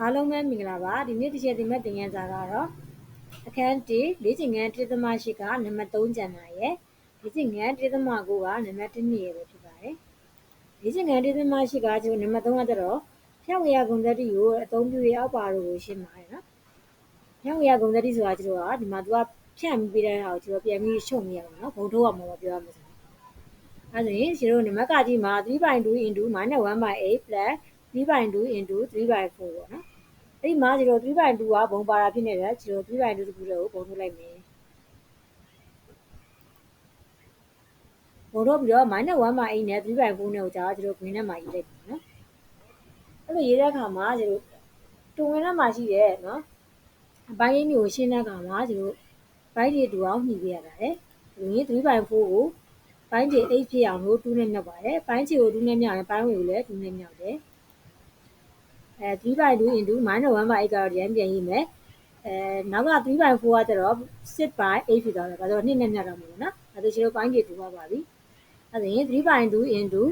အားလုံးပဲမင်္ဂလာပါဒီနေ့တစ်ချက်သင်မဲ့သင်ခန်းစာကတော့အခန်း1လေ့ကျင့်ခန်း1.8ကနံပါတ်3ကျန်ပါရဲ့လေ့ကျင့်ခန်း1.9ကနံပါတ်1ရဲ့ပဲဖြစ်ပါတယ်လေ့ကျင့်ခန်း1.8ကကျွန်တော်နံပါတ်3ကကျတော့ဖြန့်ဝေရဂုဏ်သတ္တိကိုအသုံးပြုရအောက်ပါလို့ကိုရှင်းပါတယ်နော်ဖြန့်ဝေရဂုဏ်သတ္တိဆိုတာကျွန်တော်ကဒီမှာသူကဖြန့်ပြီးတဲ့ဟာကိုကျွန်တော်ပြန်ပြီးရှုံနေရပါတော့ဘုံထိုးရမှာပြောရမှာဆိုအဲဒါရင်ကျွန်တော်နံပါတ်ကကြီးမှာ3.2 into -1/8 plus 3.2 into 3.4ပေါ့နော်အဲ့ဒီမှာ0 3.2ကဘုံပါတာဖြစ်နေတယ်0 3.2တခုတည်းကိုဘုံထုတ်လိုက်မယ်ဘုံထုတ်ပြီးတော့ -1 မှာ8နဲ့3.4နဲ့ကိုကြာကျွန်တော် green နဲ့မှာရေးလိုက်ပြီနော်အဲ့လိုရေးတဲ့အခါမှာကျွန်တော်တွင်ဝင်ထဲမှာရှိတဲ့နော်အပိုင်းရင်းမျိုးကိုရှင်းတဲ့အခါမှာကျွန်တော်ဘိုက်တွေတူအောင်ညှိပေးရပါတယ်ဒီရင်3.4ကိုပိုင်းချေ8ဖြစ်အောင်လို့2နဲ့မြောက်ပါတယ်ပိုင်းချေကို2နဲ့မြောက်ရင်ပိုင်းဝေကိုလည်း2နဲ့မြောက်တယ် အဲ3/2 into -1/8 ကတော့ဒီတိုင်းပြန်ရေးမယ်အဲနောက်က3/4ကကျတော့6/8ဖြစ်သွားတယ်ဒါဆို2နဲ့မြတ်တော့မှာနော်ဒါဆိုကျွန်တော်ပိုင်းကြီးတူပါပါပြီအဲဒါရင်3/2 into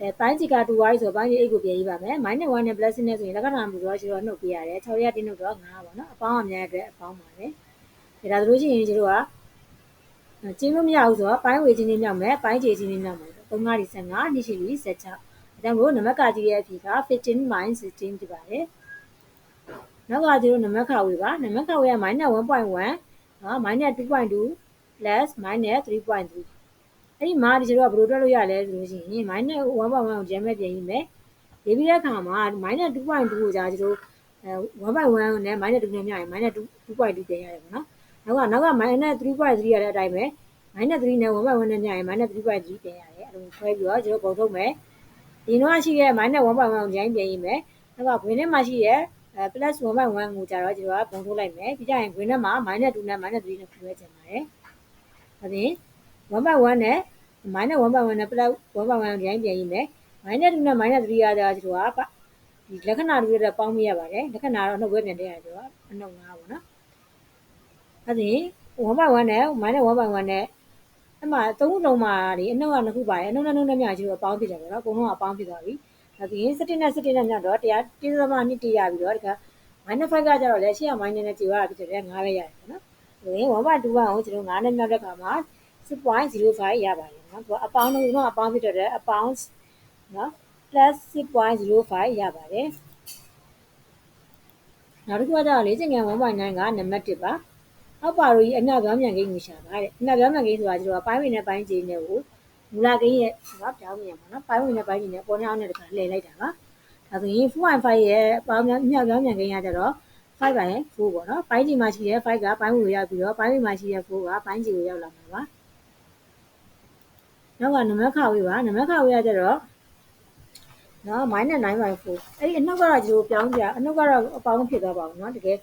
အဲပိုင်းကြီးက2 y ဆိုပိုင်းကြီး8ကိုပြန်ရေးပါမယ် -1 နဲ့ plus နဲ့ဆိုရင်လက္ခဏာမူတော့ကျွန်တော်နှုတ်ပြရတယ်6ရက်တင်းနှုတ်တော့9ပါနော်အပေါင်းအများအတွက်အပေါင်းပါပဲဒါဆိုလို့ရှိရင်ကျွန်တော်ကကျင်းလို့မရဘူးဆိုတော့ပိုင်းဝေချင်းချင်းမြောက်မယ်ပိုင်းချေချင်းချင်းမြောက်မယ်3 5 15နှစ်ရှိပြီ16 ဒါကြောင့်မို့နံပါတ်ကကြီးရဲ့အဖြေက15 16ဖြစ်ပါတယ်နောက်ကကျတော့နံပါတ်ခဝေပါနံပါတ်ခဝေက -1.1 နော် -2.2 plus -3.3 အဲ့ဒီမှာဒီကျတော့ဘယ်လိုတွက်လို့ရလဲဆိုလို့ရှိရင် -1.1 ကိုဂျမ်းမဲ့ပြင်ရေးမယ်ရေးပြီးတဲ့အခါမှာ -2.2 ကိုကြာကျတော့1.1နဲ့ -2 နဲ့မြောက်ရင် -2.2 ပြင်ရတယ်ပေါ့နော်နောက်ကနောက်က -3.3 ရတဲ့အတိုင်းပဲ -3 နဲ့1.1နဲ့မြောက်ရင် -3.3 ပြင်ရတယ်အဲ့လိုခွဲပြီးတော့ကျတော့ပုံထုတ်မယ် ဒီတော့ရှိရဲ့ -1.1 ကိုဂျိုင်းပြင်ရေးမယ်နောက်က green ထဲမှာရှိရဲ့ plus 1.1ကိုကြတော့ကျွန်တော်ကပုံထုတ်လိုက်မယ်ပြီးကြရင် green ထဲမှာ -2 နဲ့ -3 နဲ့ခုပဲကျင်ပါတယ်ဒါပြင်1.1နဲ့ -1.1 နဲ့ plus 1.1ကိုဂျိုင်းပြင်ရေးမယ် -2 နဲ့ -3 ရကြတော့ကျွန်တော်ကဒီလက္ခဏာတွေနဲ့ပေါင်းမိရပါတယ်လက္ခဏာတော့နှုတ်ဘဲပြန်တက်ရတယ်ဆိုတော့အနှုတ်9ပေါ့နော်ဒါပြင်1.1နဲ့ -1.1 နဲ့ အဲ့မှာသုံးလုံးမှာဒီအနှုတ်ကနှစ်ခုပါတယ်အနှုတ်နဲ့နှုတ်နဲ့မြကျတော့အပေါင်းဖြစ်တယ်ပေါ့နော်အကုန်လုံးကအပေါင်းဖြစ်သွားပြီဒါပြီးရင်17နဲ့17နဲ့မြတော့တရား1သမ2တရပြီးတော့ဒီက -5 ကကြတော့လေရှေ့က minus နဲ့ကြေသွားတာဖြစ်တယ်5ပဲရတယ်ပေါ့နော်ဒါရင်1.21ကိုကျွန်တော်9နဲ့မြောက်တဲ့ခါမှာ6.05ရပါတယ်နော်သူကအပေါင်းလုံးကအပေါင်းဖြစ်တော့အပေါင်းနော် plus 6.05ရပါတယ်နောက်တစ်ခုကကြတော့လေ့ကျင့်ခန်း1.9ကနံပါတ်1ပါ အောက်ပါရိုကြီးအနောက်ပြောင်းမြန်ကိန်းကိုရှာပါတဲ့အနောက်ပြောင်းမြန်ကိန်းဆိုတာကျွန်တော်ပိုင်းဝင်နဲ့ပိုင်းကျင်းနဲ့ကိုမူလကိန်းရဲ့နော်ပြောင်းမြန်ပါနော်ပိုင်းဝင်နဲ့ပိုင်းကျင်းနဲ့ပေါ်နေအောင်နဲ့တခါလှည့်လိုက်တာပါဒါဆိုရင်4.5ရဲ့ပေါင်းမြောင်းမြောက်ပြောင်းမြန်ကိန်းကကြတော့5ပါရင်4ပေါ့နော်ပိုင်းကျင်းမှာရှိတဲ့5ကပိုင်းဝင်ကိုရောက်ပြီးတော့ပိုင်းဝင်မှာရှိတဲ့4ကပိုင်းကျင်းကိုရောက်လာမှာပါနောက်ကနံပါတ်ခဝေးပါနံပါတ်ခဝေးကကြတော့နော် -9.4အဲ့ဒီအနှုတ်ကတော့ဒီလိုပြောင်းကြအနှုတ်ကတော့အပေါင်းဖြစ်သွားပါဘူးเนาะတကယ်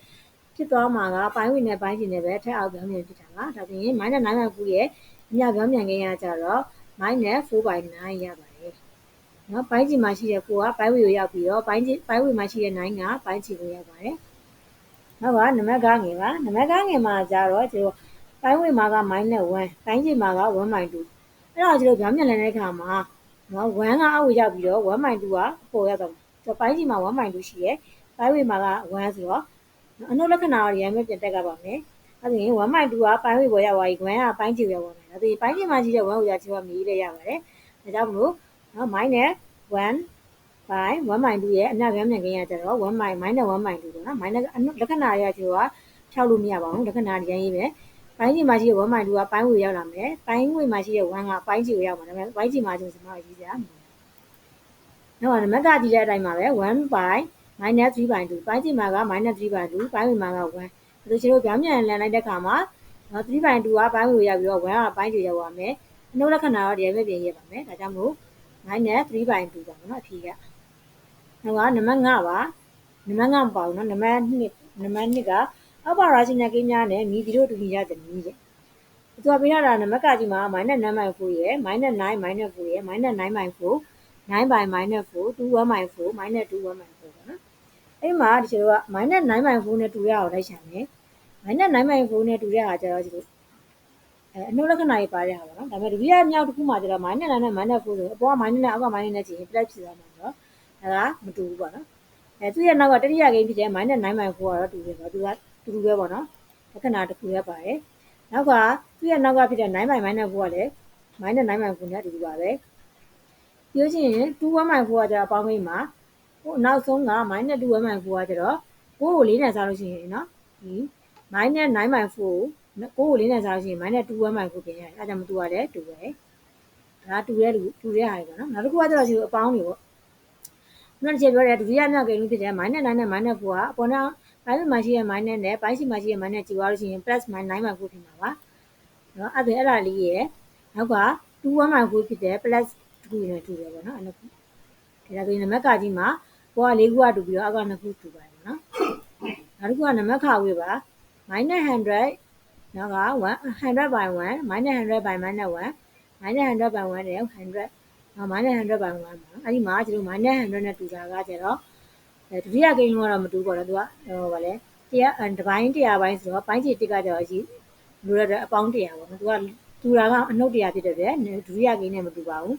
ဖြစ်သွားမှာကပိုင်းဝင်နဲ့ပိုင်းကျင်နဲ့ပဲထက်အောက်ပြောင်းပြန်ဖြစ်တာပါဒါပြင် -9.9 ရဲ့အမြပြောင်းပြန်ခင်းရကြတော့ -4/9 ရပါတယ်နော်ပိုင်းကျင်မှာရှိတဲ့4ကပိုင်းဝေကိုရောက်ပြီးတော့ပိုင်းကျင်ပိုင်းဝေမှာရှိတဲ့9ကပိုင်းချီကိုရောက်ပါတယ်နောက်ကနံပါတ်ကငယ်ပါနံပါတ်ကငယ်မှာကြတော့ကျတော့ပိုင်းဝေမှာက -1 ပိုင်းကျင်မှာက1/2အဲ့တော့ကျတော့ပြောင်းပြန်တဲ့အခါမှာနော်1ကအောက်ကိုရောက်ပြီးတော့1/2ကပေါ်ရောက်တော့ကျတော့ပိုင်းကျင်မှာ1/2ရှိရဲပိုင်းဝေမှာက1ဆိုတော့ အနှုတ်လက္ခဏာကိုရမ်းမဲ့ပြန်တက်ကပါမယ်။အဲ့ဒါရင်1.2ကပိုင်းဝေပေါ်ရောက်သွားပြီ။1ကပိုင်းချီရောက်သွားမယ်။ဒါဆိုရင်ပိုင်းချီမှာရှိတဲ့1ကိုရချီကမြည်လေးရပါတယ်။ဒါကြောင့်မလို့နော် minus 1 by 1.2ရဲ့အနောက်ပြန်ပြန်ခင်းရကြတော့1 minus 1.2ပေါ့နော်။ minus လက္ခဏာရချီကဖြောက်လို့မရပါဘူး။လက္ခဏာဒီတိုင်းရေးပဲ။ပိုင်းချီမှာရှိတဲ့1.2ကပိုင်းဝေရောက်လာမယ်။ပိုင်းဝေမှာရှိတဲ့1ကပိုင်းချီကိုရောက်မှာဒါပေမဲ့ပိုင်းချီမှာကျတော့စမရေးစရာမလိုဘူး။နောက်နံပါတ်ကကြည့်တဲ့အတိုင်းပါပဲ1 by minus 3/2ပိုင်းချိန်မှာက minus 3/2ပိုင်းဝင်မှာက1အဲလိုကျွန်တော်ပြောင်းပြန်လန်လိုက်တဲ့ခါမှာနော်3/2ကပိုင်းဝင်ရောက်ပြီးတော့1ကပိုင်းချေရောက်ပါမယ်အနှုတ်လက္ခဏာတော့ဒီပဲပြင်ရပါမယ်ဒါကြောင့်မို့ minus 3/2ပါနော်အဖြေကနောက်ကနံပါတ်5ပါနံပါတ်5မပါဘူးနော်နံပါတ်2နံပါတ်2ကအောက်ပါရာရှင်ညာကိန်းများနဲ့မိဒီတို့တူညီရတဲ့နည်းတဲ့သူကပေးရတာနံပါတ်ကကြီးမှာ -9/4 ရယ် -9 -4 ရယ် -9/4 9 by -4 2 1 by 4 -2 1 by 4ပေါ့နော် အဲ့မှာဒီလိုက minus 9.4နဲ့တူရအောင်လိုက်ရှာမယ် minus 9.4နဲ့တူရတာကျတော့ဒီလိုအဲအနှုတ်လက္ခဏာကြီးပါတဲ့ဟာပေါ့နော်ဒါပေမဲ့ဒုတိယမြောက်တစ်ခုမှကျတော့ minus 9နဲ့ minus 4ဆိုအပေါ်က minus နဲ့အောက်က minus နဲ့ကြည့်ရင် plus ဖြစ်သွားမှာဆိုတော့ဒါကမတူဘူးပေါ့နော်အဲသူ့ရဲ့နောက်ကတတိယဂိမ်းဖြစ်တဲ့ minus 9.4ကတော့တူတယ်ပေါ့သူကတူတူပဲပေါ့နော်လက္ခဏာတစ်ခုပဲပါတယ်နောက်ကသူ့ရဲ့နောက်ကဖြစ်တဲ့9 minus 4ကလည်း minus 9.4နဲ့အတူတူပါပဲပြောချင်ရင်2.1.4ကကျတော့အပေါင်းကိန်းမှာ ဟိုနောက်ဆုံးက minus 2.1.4ကကျတော့ကိုကိုလေးနဲ့စားလို့ရှိရင်နော်ဒီ minus 9.4ကိုကိုကိုလေးနဲ့စားလို့ရှိရင် minus 2.1.4ပြင်ရတယ်အဲဒါကြောင့်မတူရတယ်တူပဲဒါတူရဲတူတူရဲဟာတွေပေါ့နော်နောက်တစ်ခုကကျတော့ဒီအပေါင်းတွေပေါ့နောက်တစ်ချက်ပြောတယ်ဒုတိယမြောက်ကိန်းလို့ဖြစ်တဲ့ minus 9နဲ့ minus 4ကအပေါ်နောက်ပိုင်းမှာရှိရဲ့ minus နဲ့ပိုင်းရှိမှာရှိရဲ့ minus ကြည့်သွားလို့ရှိရင် plus 9.4ဖြစ်မှာပါနော်အဲ့ဒါအဲ့ဒါလေးရဲ့နောက်က2.1.4ဖြစ်တဲ့ plus 2ခုနဲ့တူတယ်ပေါ့နော်အဲ့ဒါဒါဆိုရင်နံပါတ်ကကြီးမှာ ပေါ်က၄ခုကတူပြီးတော့အောက်က2ခုတူပါတယ်ပေါ့နော်နောက်တစ်ခုကနံပါတ်ခါဝေးပါ minus 100 နောက်က1 100 by 1 minus 100 by minus 1 minus 100 by 1နဲ့100နော် minus 100 by 1ပေါ့နော်အဲ့ဒီမှာကျွန်တော် minus 100 နဲ့တူတာကကျတော့အဲဒုတိယကိန်းကတော့မတူပါတော့သူကဟိုဗာလဲတရားတပိုင်းတရားပိုင်းဆိုတော့ပိုင်းချီတစ်ကကျတော့ရှိလိုရတဲ့အပေါင်းတရားပေါ့နော်သူကတူတာကအနှုတ်တရားဖြစ်တဲ့ပြဒုတိယကိန်းနဲ့မတူပါဘူး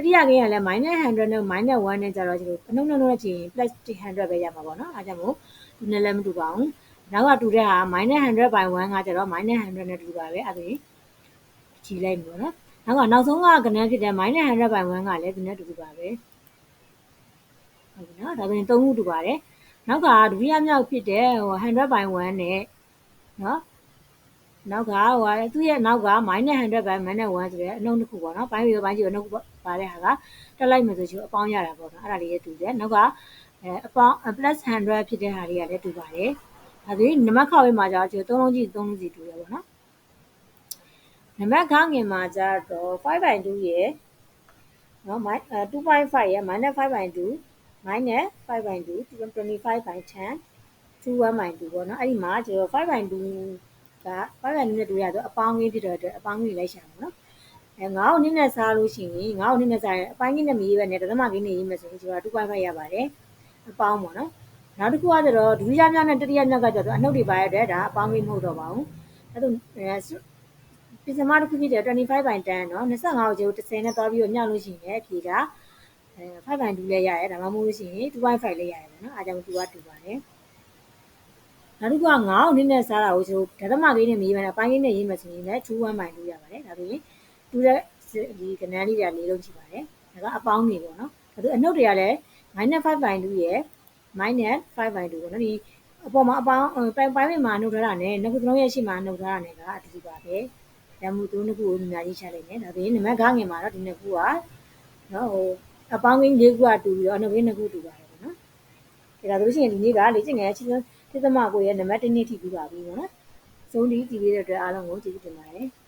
တတိယကိန်းကလည်း minus 100နဲ့ minus 1နဲ့ကျတော့ကျွန်တော်အနှုတ်နှုတ်နဲ့ချိန် plus 100ပဲရမှာပေါ့နော်အဲကြောင့်မို့ဒီနဲ့လည်းမတူပါဘူးနောက်ကတူတဲ့ဟာ minus 100 by 1ကကျတော့ minus 100နဲ့တူပါပဲအဲ့ဒါကြည့်လိုက်ပြီပေါ့နော်နောက်ကနောက်ဆုံးကကဏ္ဍဖြစ်တဲ့ minus 100 by 1ကလည်းဒီနဲ့တူတူပါပဲဟုတ်ပြီနော်ဒါဆိုရင်၃ခုတူပါတယ်နောက်ကဒုတိယမြောက်ဖြစ်တဲ့ဟို100 by 1နဲ့နော် နောက်ကဟိုသူ့ရဲ့နောက်က -100 by -1 ဆိုတဲ့အနှုတ်တစ်ခုပေါ့နော်ပိုင်းပြီးပိုင်းကြည့်အနှုတ်ပါတဲ့ဟာကတက်လိုက်မယ်ဆိုချင်အပေါင်းရတာပေါ့နော်အဲ့ဒါလေးရဲ့တူတယ်နောက်ကအဲအပေါင်း plus 100ဖြစ်တဲ့ဟာလေးကလည်းတူပါတယ်ဒါဆိုရင်နံပါတ်ခါဝေးမှာကျတော့ကျွန်တော်သုံးလုံးကြည့်သုံးလုံးစီတူတယ်ပေါ့နော်နံပါတ်ခါငင်မှာကျတော့5/2ရဲ့နော်2.5ရဲ့ -5/2 minus 5/2 25/10 21/2ပေါ့နော်အဲ့ဒီမှာကျွန်တော် ဒါပန်းကန်နည်းနဲ့တို့ရတော့အပေါင်းကြီးဖြစ်တဲ့အတွက်အပေါင်းကြီးလိုက်ရှာမှာနော်အဲငါ့ကိုနည်းနဲ့စားလို့ရှိရင်ငါ့ကိုနည်းနဲ့စားရင်အပိုင်းကြီးနဲ့မရေးပဲနဲ့တသမကြီးနဲ့ရေးမယ်ဆိုရင်ကျွန်တော်2.5ရပါတယ်အပေါင်းပေါ့နော်နောက်တစ်ခုကတော့ဒုတိယမြောက်နဲ့တတိယမြောက်ကကျတော့အနှုတ်တွေပါရတဲ့ဒါအပေါင်းကြီးမဟုတ်တော့ပါဘူးအဲဒါပစ္စမတစ်ခုဖြစ်တဲ့25 by 10နော်25ကိုကျိုး30နဲ့သွားပြီးတော့မြောက်လို့ရှိရင်အဖြေက5 by 2လည်းရတယ်ဒါမှမဟုတ်လို့ရှိရင်2.5လည်းရတယ်ပေါ့နော်အားကြောင့်2က2ပါတယ် နောက်တစ်ခုက9အောင်နည်းနဲ့စားတာကိုကျွန်တော်ဓာတ်မကိန်းနဲ့မရေးပါနဲ့အပိုင်းကိန်းနဲ့ရေးမှဆိုရင်လည်း2 1 by 2ရပါတယ်ဒါဆိုရင်2တဲ့ဒီကဏန်းလေးတွေလေးလုံးရှိပါတယ်ဒါကအပေါင်းတွေပေါ့နော်ဒါဆိုအနှုတ်တွေကလည်း -5 by 2ရဲ့ -5 by 2ပေါ့နော်ဒီအပေါ်မှာအပေါင်းပိုင်းပိုင်းမှာနှုတ်ထားတာနဲ့နှုတ်ကလုံးရဲ့ရှိမှာနှုတ်ထားတာနဲ့ကအတူတူပါပဲရမှုသူနှစ်ခုကိုညီမကြီးချလိုက်တယ်ဒါဆိုရင်နံပါတ်9ငယ်မှာတော့ဒီနှစ်ခုကနော်ဟိုအပေါင်းကိန်း၄ခုကတူပြီးတော့နှုတ်ကိန်းနှစ်ခုတူပါတယ်ပေါ့နော်ဒါဆိုလို့ရှိရင်ဒီနေ့ကလေ့ကျင့်ခန်းအချင်းချင်း 1.9ရဲ့နံပါတ်1နှစ်ထိပြီးပါပြီပေါ့နော်။ဇုံဒီကြည့်ရတဲ့အတွက်အားလုံးကိုကျေးဇူးတင်ပါတယ်။